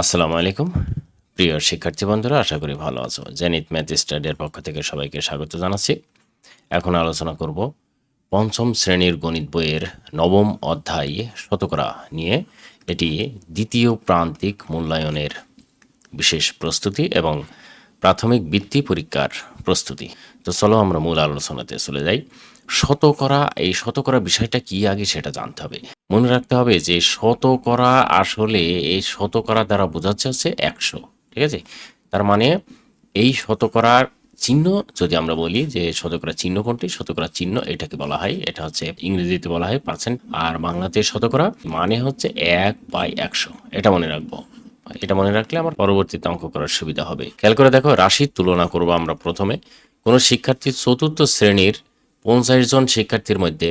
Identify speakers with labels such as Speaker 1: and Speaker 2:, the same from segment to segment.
Speaker 1: আসসালামু আলাইকুম। প্রিয় শিক্ষার্থী বন্ধুরা, আশা করি ভালো আছো। জেনিত ম্যাথ স্টাডির পক্ষ থেকে সবাইকে স্বাগত জানাচ্ছি। এখন আলোচনা করব পঞ্চম শ্রেণির গণিত বইয়ের নবম অধ্যায় শতকরা নিয়ে। এটি দ্বিতীয় প্রান্তিক মূল্যায়নের বিশেষ প্রস্তুতি এবং প্রাথমিক বৃত্তি পরীক্ষার প্রস্তুতি। তো চলো আমরা মূল আলোচনাতে চলে যাই। শতকরা, এই শতকরা বিষয়টা কি আগে সেটা জানতে হবে। মনে রাখতে হবে যে শতকরা আসলে এই শতকরা দ্বারা বোঝাচ্ছে হচ্ছে একশো, ঠিক আছে? তার মানে এই শতকরার চিহ্ন, যদি আমরা বলি যে শতকরা চিহ্ন কোনটি? শতকরা চিহ্ন এটাকে বলা হয়, এটা হচ্ছে ইংরেজিতে বলা হয় পার্সেন্ট আর বাংলাতে শতকরা মানে হচ্ছে এক বাই একশো। এটা মনে রাখব। এটা মনে রাখলে আমার পরবর্তীতে অঙ্ক করার সুবিধা হবে। খেয়াল করে দেখো, রাশির তুলনা করব আমরা প্রথমে। কোনো শিক্ষার্থীর চতুর্থ শ্রেণির পঞ্চাশ জন শিক্ষার্থীর মধ্যে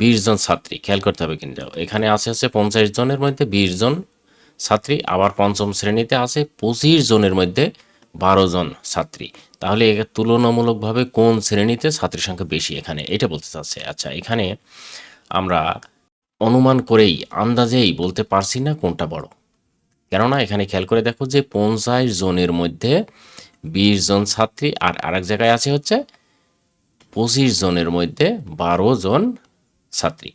Speaker 1: বিশ জন ছাত্রী, খেয়াল করতে হবে কিন্তু। এখানে আছে হচ্ছে পঞ্চাশ জনের মধ্যে বিশ জন ছাত্রী, আবার পঞ্চম শ্রেণীতে আছে পঁচিশ জনের মধ্যে বারো জন ছাত্রী। তাহলে তুলনামূলকভাবে কোন শ্রেণীতে ছাত্রীর সংখ্যা বেশি এখানে? এটা বলতে চাচ্ছে আচ্ছা এখানে আমরা অনুমান করেই, আন্দাজেই বলতে পারছি না কোনটা বড়। কেননা এখানে খেয়াল করে দেখো যে পঞ্চাশ জনের মধ্যে বিশ জন ছাত্রী, আর আরেক জায়গায় আছে হচ্ছে পঁচিশ জনের মধ্যে বারো জন ছাত্রী।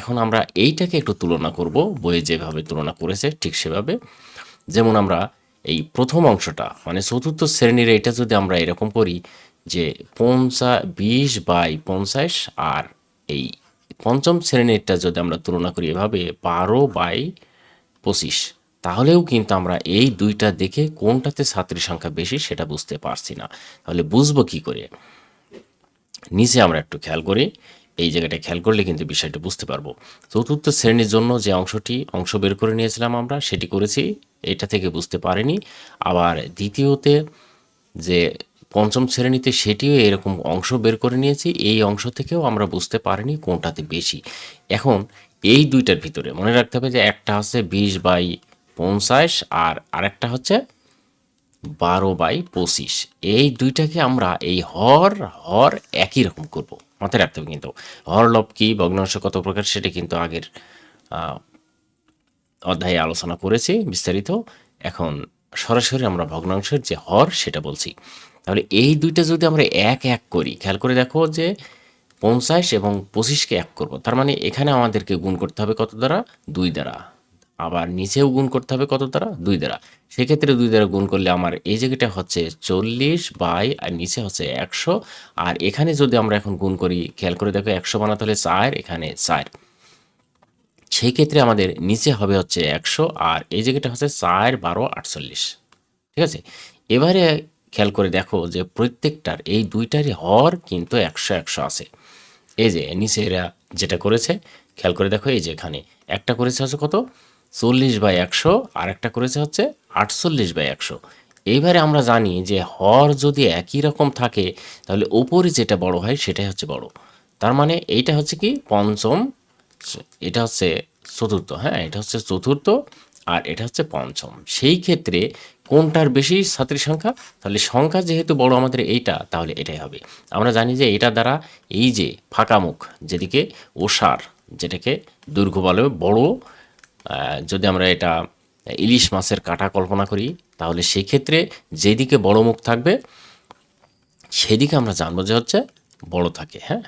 Speaker 1: এখন আমরা এইটাকে একটু তুলনা করব, বইয়ে যেভাবে তুলনা করেছে ঠিক সেভাবে। যেমন আমরা এই প্রথম অংশটা মানে চতুর্থ শ্রেণির এটা যদি আমরা এরকম করি যে পঞ্চা, বিশ বাই পঞ্চাশ আর এই পঞ্চম শ্রেণীরটা যদি আমরা তুলনা করি এভাবে বারো বাই পঁচিশ, তাহলেও কিন্তু আমরা এই দুইটা দেখে কোনটাতে ছাত্রীর সংখ্যা বেশি সেটা বুঝতে পারছি না। তাহলে বুঝব কি করে? নিচে আমরা একটু খেয়াল করি। এই জায়গাটা খেয়াল করলে কিন্তু বিষয়টা বুঝতে পারব। চতুর্থ শ্রেণির জন্য যে অংশটি, অংশ বের করে নিয়েছিলাম আমরা, সেটি করেছি। এটা থেকে বুঝতে পারিনি। আবার দ্বিতীয়তে যে পঞ্চম শ্রেণীতে সেটিও এরকম অংশ বের করে নিয়েছি, এই অংশ থেকেও আমরা বুঝতে পারিনি কোনটাতে বেশি। এখন এই দুইটার ভিতরে মনে রাখতে হবে যে একটা হচ্ছে বিশ বাই পঞ্চাশ আর আরেকটা হচ্ছে বারো বাই পঁচিশ। এই দুইটাকে আমরা এই হর হর একই রকম করব। মাথায় রাখতে হবে কিন্তু। হর লব কি, ভগ্নাংশ কত প্রকার সেটা কিন্তু আগের অধ্যায়ে আলোচনা করেছি, বিস্তারিত। এখন সরাসরি আমরা ভগ্নাংশের যে হর সেটা বলছি। তাহলে এই দুইটা যদি আমরা এক এক করি, খেয়াল করে দেখো যে পঞ্চাশ এবং পঁচিশকে এক করব। তার মানে এখানে আমাদেরকে গুণ করতে হবে কত দ্বারা? দুই দ্বারা। আবার নিচেও গুণ করতে হবে কত দ্বারা? দুই দ্বারা। সেক্ষেত্রে দুই দ্বারা গুণ করলে আমার এই জায়গাটা হচ্ছে চল্লিশ বাই আর নিচে হচ্ছে একশো। আর এখানে যদি আমরা এখন গুণ করি, খেয়াল করে দেখো একশো বানাতে হলে চার, এখানে চার। সেই ক্ষেত্রে আমাদের নিচে হবে হচ্ছে একশো আর এই জায়গাটা হচ্ছে চার বারো আটচল্লিশ। ঠিক আছে? এবারে খেয়াল করে দেখো যে প্রত্যেকটার এই দুইটারই হর কিন্তু একশো একশো আছে। এই যে নিচে এরা যেটা করেছে, খেয়াল করে দেখো এই যে এখানে একটা করেছে হচ্ছে কত? চল্লিশ বাই একশো আর একটা করেছে হচ্ছে আটচল্লিশ বাই একশো। এইবারে আমরা জানি যে হর যদি একই রকম থাকে, তাহলে ওপরে যেটা বড় হয় সেটাই হচ্ছে বড়। তার মানে এইটা হচ্ছে কি? পঞ্চম, এটা হচ্ছে চতুর্থ হ্যাঁ? এটা হচ্ছে চতুর্থ আর এটা হচ্ছে পঞ্চম। সেই ক্ষেত্রে কোনটার বেশি ছাত্রীর সংখ্যা? তাহলে সংখ্যা যেহেতু বড় আমাদের এইটা, তাহলে এটাই হবে। আমরা জানি যে এটা দ্বারা এই যে ফাঁকা মুখ, যেদিকে ওষার যেটাকে দৈর্ঘ্য বলে বড় যদি আমরা এটা ইলিশ মাছের কাটা কল্পনা করি, তাহলে সেই ক্ষেত্রে যেদিকে বড় মুখ থাকবে, সেদিকে আমরা জানব যে হচ্ছে বড় থাকে হ্যাঁ?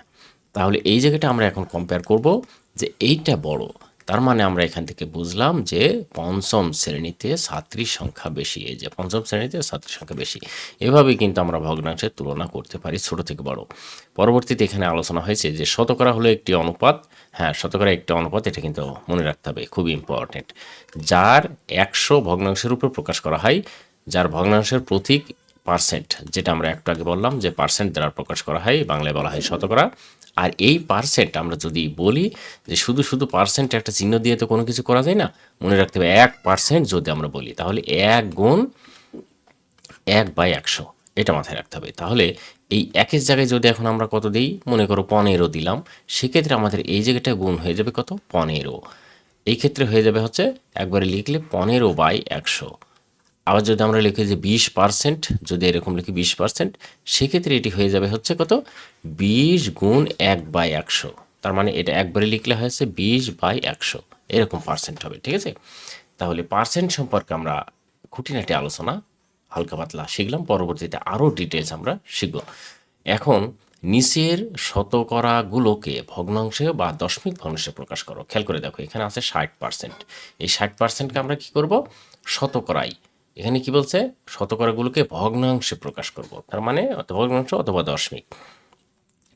Speaker 1: তাহলে এই জায়গাটা আমরা এখন কম্পেয়ার করব যে এইটা বড়। তার মানে আমরা এখান থেকে বুঝলাম যে পঞ্চম শ্রেণীতে ছাত্রীর সংখ্যা বেশি। এই যে পঞ্চম শ্রেণীতে ছাত্রীর সংখ্যা বেশি। এভাবেই কিন্তু আমরা ভগ্নাংশের তুলনা করতে পারি ছোট থেকে বড়। পরবর্তীতে এখানে আলোচনা হয়েছে যে শতকরা হলো একটি অনুপাত। হ্যাঁ শতকরা একটি অনুপাত, এটা কিন্তু মনে রাখতে হবে খুবই ইম্পর্টেন্ট যার একশো ভগ্নাংশের উপর প্রকাশ করা হয়, যার ভগ্নাংশের প্রতীক পার্সেন্ট যেটা আমরা একটু আগে বললাম যে পার্সেন্ট দ্বারা প্রকাশ করা হয়, বাংলায় বলা হয় শতকরা। আর এই পার্সেন্ট আমরা যদি বলি যে শুধু শুধু পার্সেন্ট একটা চিহ্ন দিয়ে তো কোনো কিছু করা যায় না, মনে রাখতে হবে এক পার্সেন্ট যদি আমরা বলি, তাহলে এক গুণ এক বাই একশো, এটা মাথায় রাখতে হবে। তাহলে এই একের জায়গায় যদি এখন আমরা কত দিই, মনে করো পনেরো দিলাম, সেক্ষেত্রে আমাদের এই জায়গাটা গুণ হয়ে যাবে কত? পনেরো। এই ক্ষেত্রে হয়ে যাবে হচ্ছে, একবারে লিখলে পনেরো বাই একশো। আবার যদি আমরা লিখি যে বিশ পার্সেন্ট, যদি এরকম লিখি বিশ পার্সেন্ট, সেক্ষেত্রে এটি হয়ে যাবে হচ্ছে কত? বিশ গুণ এক বাই একশো। তার মানে এটা একবারে লিখলে হয়েছে বিশ বাই একশো। এরকম পার্সেন্ট হবে, ঠিক আছে? তাহলে পার্সেন্ট সম্পর্কে আমরা খুঁটিনাটি আলোচনা, হালকা পাতলা শিখলাম, পরবর্তীতে আরও ডিটেলস আমরা শিখব। এখন নিচের শতকরাগুলোকে ভগ্নাংশে বা দশমিক ভগ্নাংশে প্রকাশ করো। খেয়াল করে দেখো, এখানে আছে ষাট পার্সেন্ট। এই ষাট পার্সেন্টকে আমরা কি করব? শতকরাই। এখানে কি বলছে? শতকরাগুলোকে ভগ্নাংশে প্রকাশ করব। তার মানে ভগ্নাংশ অথবা দশমিক।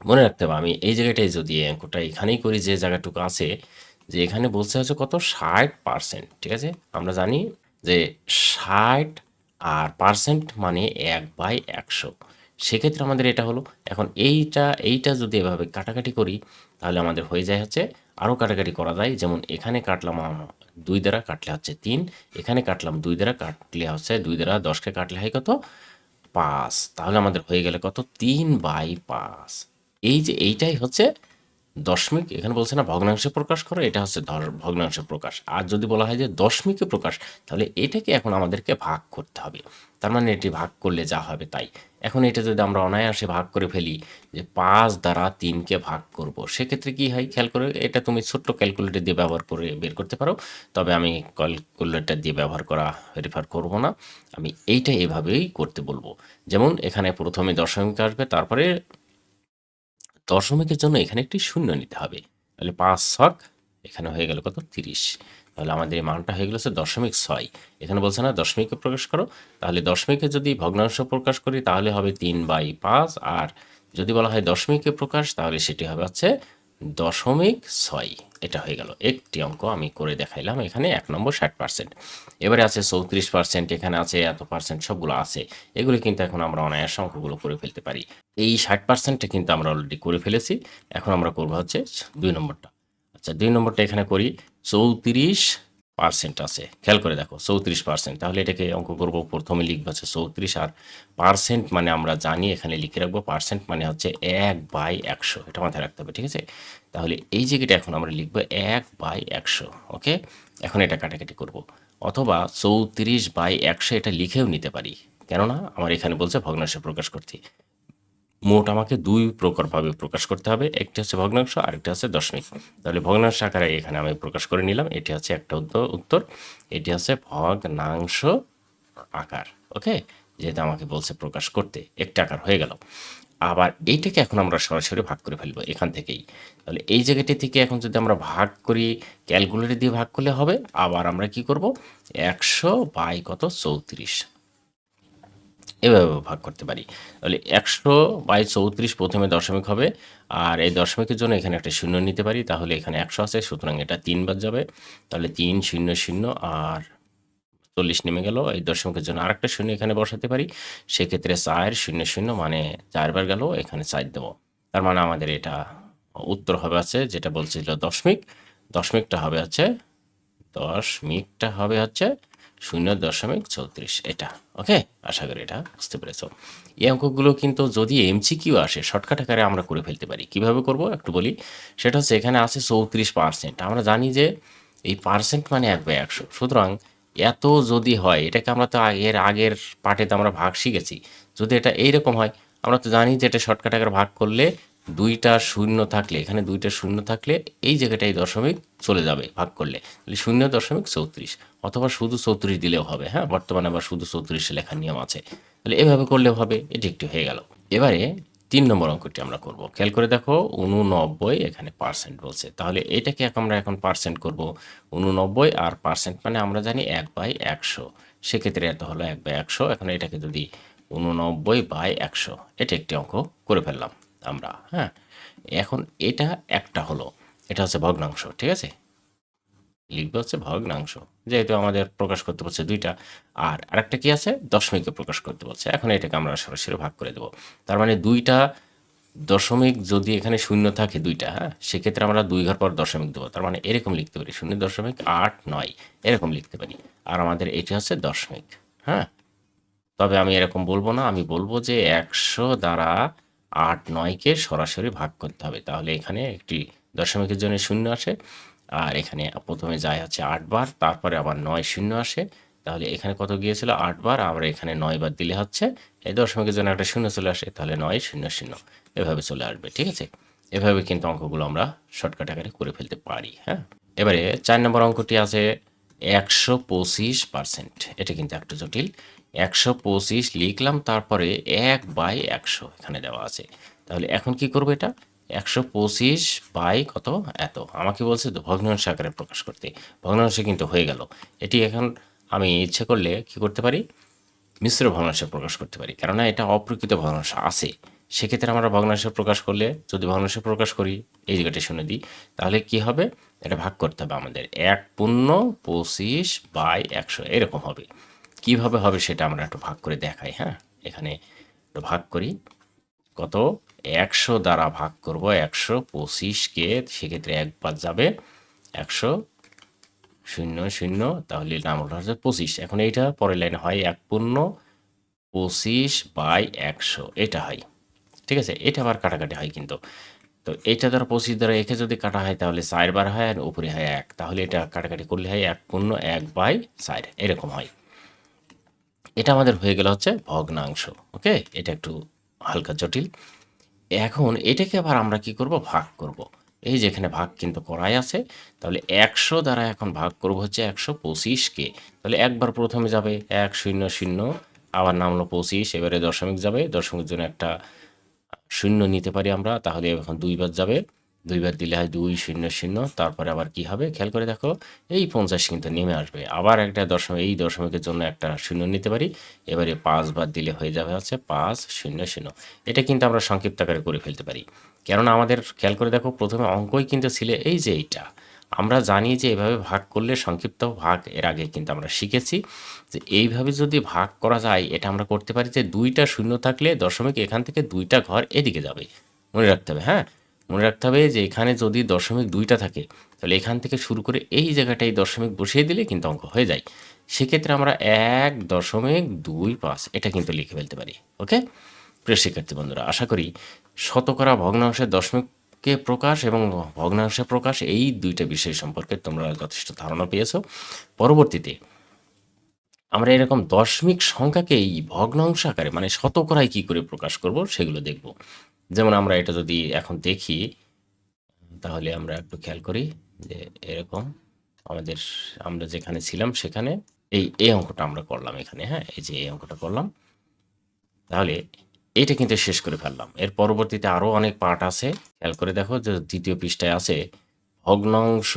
Speaker 1: মনে রাখতে হবে, আমি এই জায়গাটায় যদি অঙ্কটা এখানেই করি, যে জায়গাটুকু আছে, যে এখানে বলছে হচ্ছে কত? ষাট পার্সেন্ট ঠিক আছে? আমরা জানি যে ষাট আর পার্সেন্ট মানে এক বাই একশো। সেক্ষেত্রে আমাদের এটা হলো, এখন এইটা এইটা যদি এভাবে কাটাকাটি করি, তাহলে আমাদের হয়ে যায় হচ্ছে, আরও কাটাকাটি করা যায়। যেমন এখানে কাটলাম দুই দ্বারা কাটলে হচ্ছে তিন, এখানে কাটলাম দুই দ্বারা কাটলে হচ্ছে দুই দ্বারা দশকে কাটলে হয় কত? পাঁচ। তাহলে আমাদের হয়ে গেলে কত? তিন বাই পাঁচ। এই যে এইটাই হচ্ছে দশমিক, এখানে বলছে না ভগ্নাংশে প্রকাশ করো, এটা হচ্ছে ধর- ভগ্নাংশে প্রকাশ। আর যদি বলা হয় যে দশমিকে প্রকাশ, তাহলে এটাকে এখন আমাদেরকে ভাগ করতে হবে। তার মানে এটি ভাগ করলে যা হবে তাই। এখন এটা যদি আমরা অনায়াসে ভাগ করে ফেলি, যে পাঁচ দ্বারা তিনকে ভাগ করব, সেক্ষেত্রে কি হয়? খেয়াল করে, এটা তুমি ছোট্ট ক্যালকুলেটর দিয়ে ব্যবহার করে বের করতে পারো। তবে আমি ক্যালকুলেটর দিয়ে ব্যবহার করা রেফার করব না। আমি এইটা এভাবেই করতে বলব। যেমন এখানে প্রথমে দশমিক আসবে, তারপরে দশমিকের জন্য এখানে একটি শূন্য নিতে হবে। তাহলে পাঁচ ছক, এখানে হয়ে গেল কত? তিরিশ। তাহলে আমাদের এই মানটা হয়ে গেল হচ্ছে দশমিক ছয়। এখানে বলছে না, দশমিকে প্রকাশ করো। তাহলে দশমিকে যদি ভগ্নাংশ প্রকাশ করি, তাহলে হবে তিন বাই পাঁচ। আর যদি বলা হয় দশমিকে প্রকাশ, তাহলে সেটি হবে হচ্ছে দশমিক ছয়। এটা হয়ে গেল। একটি অঙ্ক আমি করে দেখাইলাম এখানে, এক নম্বর ষাট পার্সেন্ট। এবারে আছে চৌত্রিশ পার্সেন্ট, এখানে আছে এত পার্সেন্ট, সবগুলো আছে। এগুলো কিন্তু এখন আমরা অনায়াস অঙ্কগুলো করে ফেলতে পারি। এই ষাট পার্সেন্টটা কিন্তু আমরা অলরেডি করে ফেলেছি। এখন আমরা করব হচ্ছে দুই নম্বরটা। আচ্ছা দুই নম্বরটা এখানে করি, চৌত্রিশ পার্সেন্ট আছে। খেয়াল করে দেখো, চৌত্রিশ পার্সেন্ট তাহলে এটাকে অঙ্ক করব, প্রথমে লিখব হচ্ছে চৌত্রিশ আর পার্সেন্ট মানে আমরা জানি, এখানে লিখে রাখব পার্সেন্ট মানে হচ্ছে এক বাই একশো। এটা মাথায় রাখতে হবে, ঠিক আছে? তাহলে এই জায়গাটা এখন আমরা লিখব এক বাই একশো, ওকে? এখন এটা কাটাকাটি করব। অথবা চৌত্রিশ বাই একশো এটা লিখেও নিতে পারি। কেননা, আমার এখানে বলছে ভগ্নাংশে প্রকাশ করতে। মোট আমাকে দুই প্রকারভাবে প্রকাশ করতে হবে। একটি হচ্ছে ভগ্নাংশ, আরেকটি হচ্ছে দশমিক। তাহলে ভগ্নাংশ আকারে এখানে আমি প্রকাশ করে নিলাম। এটি হচ্ছে একটা উত্তর। এটি হচ্ছে ভগ্নাংশ আকার, ওকে? যেহেতু আমাকে বলছে প্রকাশ করতে, একটা আকার হয়ে গেল। আবার এইটাকে এখন আমরা সরাসরি ভাগ করে ফেলব এখান থেকেই। তাহলে এই জায়গাটি থেকে এখন যদি আমরা ভাগ করি, ক্যালকুলেটর দিয়ে ভাগ করলে হবে। আবার আমরা কি করব? একশো বাই কত? চৌত্রিশ। এভাবে ভাগ করতে পারি। তাহলে একশো বাই চৌত্রিশ প্রথমে দশমিক হবে, আর এই দশমিকের জন্য এখানে একটা শূন্য নিতে পারি, তাহলে এখানে একশো আছে, সুতরাং এটা তিন বাদ যাবে। তাহলে তিন শূন্য শূন্য, আর চল্লিশ নেমে গেল, এই দশমিকের জন্য আরেকটা শূন্য এখানে বসাতে পারি। সেক্ষেত্রে চার শূন্য শূন্য মানে চারবার গেল, এখানে চার দেবো। তার মানে আমাদের এটা উত্তর হবে আছে, যেটা বলছিল দশমিক। দশমিকটা হবে হচ্ছে দশমিকটা হবে হচ্ছে শূন্য দশমিক চৌত্রিশ এটা ওকে আশা করি এটা বুঝতে পেরেছ। এই অঙ্কগুলো কিন্তু যদি এমসিকিউ আসে শর্টকাট আকারে আমরা করে ফেলতে পারি। কীভাবে করব একটু বলি? সেটা হচ্ছে এখানে আছে চৌত্রিশ পার্সেন্ট আমরা জানি যে এই পার্সেন্ট মানে এক বাই একশো। সুতরাং এত যদি হয়, এটাকে আমরা তো আগের আগের পার্টেতে আমরা ভাগ শিখেছি। যদি এটা এইরকম হয়, আমরা তো জানি যে এটা শর্টকাট আকারে ভাগ করলে দুইটা শূন্য থাকলে, এখানে দুইটা শূন্য থাকলে এই জায়গাটায় দশমিক চলে যাবে, ভাগ করলে। তাহলে শূন্য দশমিক চৌত্রিশ, অথবা শুধু চৌত্রিশ দিলেও হবে হ্যাঁ? বর্তমানে আবার শুধু চৌত্রিশে লেখার নিয়ম আছে। তাহলে এভাবে করলেও হবে, এটি একটু হয়ে গেল। এবারে তিন নম্বর অঙ্কটি আমরা করব। খেয়াল করে দেখো, উননব্বই এখানে পার্সেন্ট বলছে। তাহলে এটাকে আমরা এখন পার্সেন্ট করব। উননব্বই আর পার্সেন্ট মানে আমরা জানি এক বাই একশো। সেক্ষেত্রে এত হলো এক বাই একশো। এখন এটাকে যদি উননব্বই বাই একশো, এটা একটি অঙ্ক করে ফেললাম। আমরা হ্যাঁ? এখন এটা একটা হলো, এটা হচ্ছে ভগ্নাংশ, ঠিক আছে? লিখবে হচ্ছে ভগ্নাংশ, যেহেতু আমাদের প্রকাশ করতে বলছে দুইটা, আর আরেকটা কি আছে? দশমিকে প্রকাশ করতে বলছে, এখন এটাকে আমরা সরাসরি ভাগ করে দেবো। তার মানে দুইটা দশমিক যদি এখানে শূন্য থাকে দুইটা হ্যাঁ? সেক্ষেত্রে আমরা দুই ঘর পর দশমিক দেবো, তার মানে এরকম লিখতে পারি, শূন্য দশমিক আট নয়, এরকম লিখতে পারি। আর আমাদের এটি হচ্ছে দশমিক হ্যাঁ? তবে আমি এরকম বলব না, আমি বলব যে একশো দ্বারা আট, নয়কে সরাসরি ভাগ করতে হবে। তাহলে এখানে একটি দশমিকের জন্য শূন্য আসে। আর এখানে প্রথমে যায় হচ্ছে আটবার তারপরে আবার নয় শূন্য আসে। তাহলে এখানে কত গিয়েছিল? আটবার আবার এখানে নয় বার দিলে হচ্ছে এই দশমিকের জন্য একটা শূন্য চলে আসে। তাহলে নয় শূন্য শূন্য এভাবে চলে আসবে, ঠিক আছে? এভাবে কিন্তু অঙ্কগুলো আমরা শর্টকাট আকারে করে ফেলতে পারি হ্যাঁ? এবারে চার নম্বর অঙ্কটি আছে একশো পঁচিশ পার্সেন্ট। এটা কিন্তু একটু জটিল। একশো পঁচিশ লিখলাম, তারপরে এক বাই একশো এখানে দেওয়া আছে। তাহলে এখন কি করব এটা? একশো পঁচিশ বাই কত? এত। আমাকে বলছে তো ভগ্নাংশ আকারে প্রকাশ করতে। ভগ্নাংশে কিন্তু হয়ে গেল। এটি এখন আমি ইচ্ছে করলে কি করতে পারি? মিশ্র ভগ্নাংশে প্রকাশ করতে পারি। কেননা এটা অপ্রকৃত ভগ্নাংশ আছে। সেক্ষেত্রে আমরা ভগ্নাংশে প্রকাশ করলে যদি ভগ্নাংশে প্রকাশ করি, এই জায়গাটা শুনে দিই, তাহলে কি হবে? এটা ভাগ করতে হবে আমাদের। এক পূর্ণ পঁচিশ বাই একশো। এরকম হবে। কীভাবে হবে সেটা আমরা একটু ভাগ করে দেখাই হ্যাঁ? এখানে একটু ভাগ করি। কত? একশো দ্বারা ভাগ করব, একশো পঁচিশকে সেক্ষেত্রে একবার যাবে একশো শূন্য শূন্য, তাহলে নামটা হচ্ছে পঁচিশ। এখন এইটা পরের লাইনে হয় এক পূর্ণ পঁচিশ বাই একশো, এটা হয়। ঠিক আছে? এটা আবার কাটাকাটি হয় কিন্তু। তো এটা ধরো পঁচিশ দ্বারা একে যদি কাটা হয়, তাহলে চারবার হয় আর উপরে হয় এক। তাহলে এটা কাটাকাটি করলে হয় এক পূর্ণ এক বাই চার। এরকম হয়। এটা আমাদের হয়ে গেল হচ্ছে ভগ্নাংশ, ওকে? এটা একটু হালকা জটিল। এখন এটাকে আবার আমরা কি করব? ভাগ করব। এই যে এখানে ভাগ কিন্তু করাই আছে, তাহলে একশো দ্বারা এখন ভাগ করব হচ্ছে একশো পঁচিশকে তাহলে একবার প্রথমে যাবে এক শূন্য শূন্য, আবার নামলো পঁচিশ, এবারে দশমিক যাবে। দশমিক জন্য একটা শূন্য নিতে পারি আমরা, তাহলে এখন দুইবার যাবে। দুইবার দিলে হয় দুই শূন্য শূন্য, তারপরে আবার কি হবে? খেয়াল করে দেখো, এই পঞ্চাশ কিন্তু নেমে আসবে। আবার একটা দশমিক, এই দশমিকের জন্য একটা শূন্য নিতে পারি। এবারে পাঁচবার দিলে হয়ে যাবে হচ্ছে পাঁচ শূন্য শূন্য। এটা কিন্তু আমরা সংক্ষিপ্ত আকারে করে ফেলতে পারি। কেননা আমাদের খেয়াল করে দেখো, প্রথমে অঙ্কই কিন্তু ছিল এই যে এইটা। আমরা জানি যে এভাবে ভাগ করলে সংক্ষিপ্ত ভাগ এর আগে কিন্তু আমরা শিখেছি যে এইভাবে যদি ভাগ করা যায়, এটা আমরা করতে পারি যে দুইটা শূন্য থাকলে দশমিক এখান থেকে দুইটা ঘর এদিকে যাবে। মনে রাখতে হবে হ্যাঁ? মনে রাখতে হবে যে এখানে যদি দশমিক দুইটা থাকে, তাহলে এখান থেকে শুরু করে এই জায়গাটায় দশমিক বসিয়ে দিলে কিন্তু অঙ্ক হয়ে যায়। সেক্ষেত্রে আমরা এক দশমিক দুই পাঁচ, এটা কিন্তু লিখে ফেলতে পারি, ওকে? প্রিয় শিক্ষার্থী বন্ধুরা, আশা করি শতকরা ভগ্নাংশের দশমিককে প্রকাশ এবং ভগ্নাংশের প্রকাশ এই দুইটা বিষয় সম্পর্কে তোমরা যথেষ্ট ধারণা পেয়েছ। পরবর্তীতে আমরা এরকম দশমিক সংখ্যাকে এই ভগ্নাংশ আকারে মানে শতকরায় কি করে প্রকাশ করব, সেগুলো দেখব। যেমন আমরা এটা যদি এখন দেখি, তাহলে আমরা একটু খেয়াল করি যে এরকম আমাদের আমরা যেখানে ছিলাম সেখানে এই এই অঙ্কটা আমরা করলাম এখানে হ্যাঁ? এই যে এই অঙ্কটা করলাম। তাহলে এটা কিন্তু শেষ করে ফেললাম। এর পরবর্তীতে আরও অনেক পার্ট আছে। খেয়াল করে দেখো যে দ্বিতীয় পৃষ্ঠায় আছে ভগ্নাংশ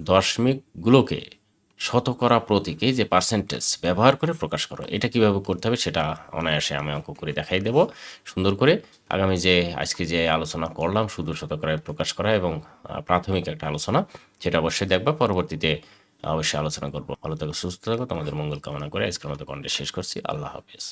Speaker 1: দশমিকগুলোকে শতকরা প্রতীকে যে পার্সেন্টেজ ব্যবহার করে প্রকাশ করো, এটা কীভাবে করতে হবে সেটা অনায়াসে আমি অঙ্ক করে দেখাই দেব। সুন্দর করে আগামী যে, আজকে যে আলোচনা করলাম শুধু শতকরায় প্রকাশ করা এবং প্রাথমিক একটা আলোচনা, সেটা অবশ্যই দেখবা। পরবর্তীতে অবশ্যই আলোচনা করব। ভালো থাকো, সুস্থ থাকো। তোমাদের মঙ্গল কামনা করে আজকের মতো কন্টে শেষ করছি। আল্লাহ হাফিজ।